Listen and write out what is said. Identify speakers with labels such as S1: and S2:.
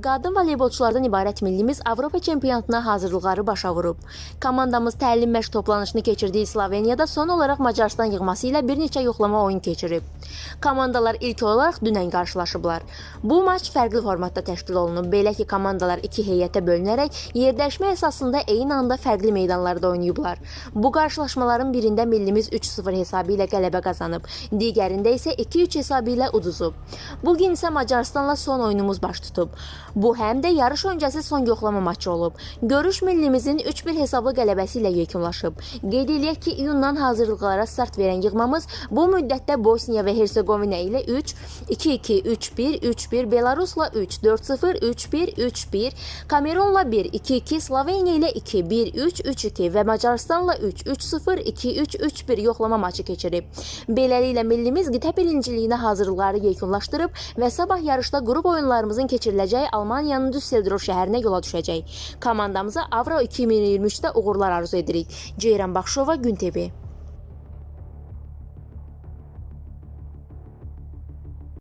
S1: Qadın voleybolçulardan ibarət millimiz Avropa çempionatına hazırlıqları başa vurub. Komandamız təlim məşq toplanışını keçirdiyi Sloveniyada son olaraq Macaristan yığması ilə bir neçə yoxlama oyun keçirib. Komandalar ilk olaraq dünən qarşılaşıblar. Bu maç fərqli formatda təşkil olunub. Belə ki, komandalar iki heyətə bölünərək yerdəşmə əsasında eyni anda fərqli meydanlarda oynayıblar. Bu qarşılaşmaların birində millimiz 3-0 hesabı ilə qələbə qazanıb, digərində isə 2-3 hesabı ilə uduzub. Bu gün isə Macarıstanla son oyunumuz baş tutub. Bu həm də yarış öncəsi son yoxlama maçı olub. Görüş millimizin 3-1 hesablı qələbəsi ilə yekunlaşıb. Qeyd eləyək ki, iyundan hazırlıqlara start verən yığmamız bu müddətdə Bosniya və Hersegovina ilə 3, 2-2, 3-1, 3-1, Belarusla 3, 4-0, 3-1, 3-1, Kamerunla 1, 2-2, Sloveniya ilə 2, 1-3, 3-2 və Macarıstanla 3, 3-0, 2-3, 3-1 yoxlama maçı keçirib. Beləliklə millimiz qitə birinciliyinə hazırlıqları yekunlaşdırıb və sabah yarışda qrup oyunlarımızın keçiriləcəyi Almaniyanın Düsseldorf şəhərinə yola düşəcək. Komandamıza Avro 2023-də uğurlar arzu edirik. Ceyran Baxşova, Gün TV.